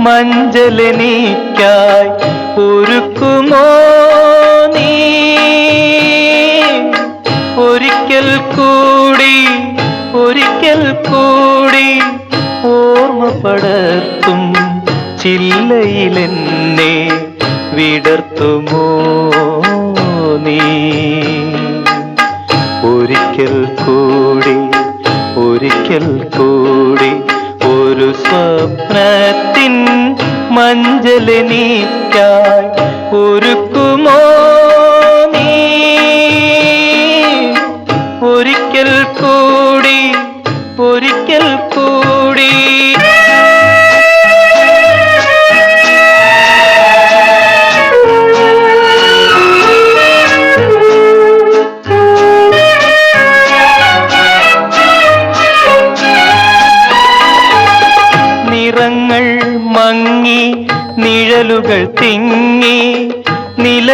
മഞ്ചലെനിക്കായി ഒരുക്കുമോ നീ? ഒരിക്കൽ കൂടി ഒരിക്കൽ കൂടി ഓർമ്മ ചില്ലയിലെന്നെ വിടർത്തുമോ നീ? ഒരിക്കൽ കൂടി ഒരിക്കൽ കൂടി ഒരു സ്വപ്നത്തിൻ മഞ്ചലെനിക്കായി ഒരുക്കുമോ നീ? ഒരിക്കൽ കൂടി ഒരിക്കൽ കൂടി നിഴലുകൾ തിങ്ങി നിലയത്താശകൾ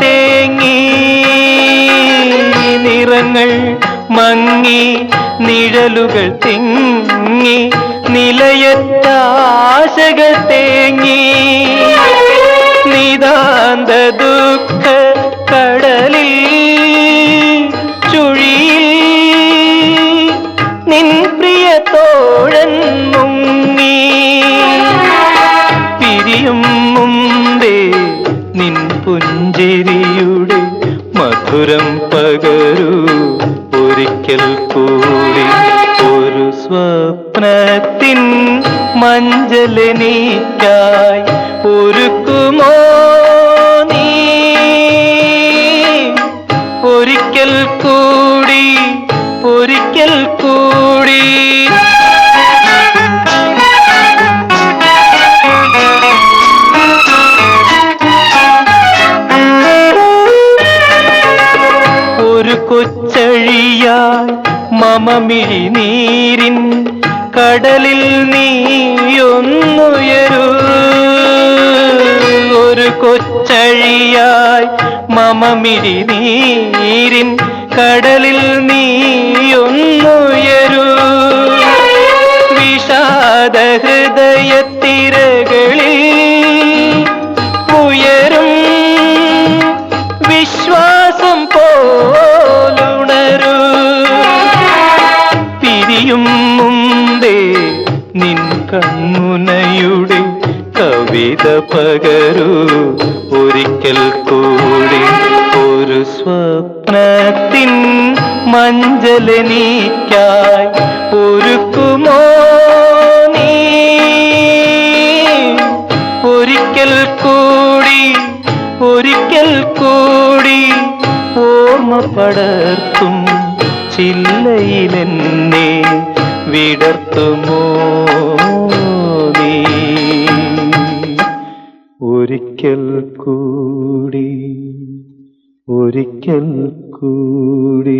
തേങ്ങി. നിറങ്ങൾ മങ്ങി നിഴലുകൾ തിങ്ങി നിലയത്താശകൾ തേങ്ങി. നിതാന്ത ദുഃഖ പുഞ്ചിരിയുടെ മധുരം പകരൂ. ഒരിക്കൽ കൂടി ഒരു സ്വപ്നത്തിൻ മഞ്ചലെനിക്കായി ഒരുക്കുമോ നീ? ഒരിക്കൽ കൂടി ഒരിക്കൽ കൂടി മമമിഴി നീരിൻ കടലിൽ നീയൊന്നുയരൂ. ഒരു കൊച്ചഴിയായി മമമിഴി നീരിൻ കടലിൽ നീയൊന്നുയരൂ കൺമുനയുടെ കവിത പകരു. ഒരിക്കൽ കൂടി ഒരു സ്വപ്നത്തിൻ മഞ്ജലനീക്കായി ഒരുക്കുമോ നീ? ഒരിക്കൽ കൂടി ഒരിക്കൽ കൂടി ഓർമ്മ പടർത്തും ചില്ലയിലെന്നെ വിടർത്തുമോ? ഒരിക്കൽ കൂടി ഒരിക്കൽ കൂടി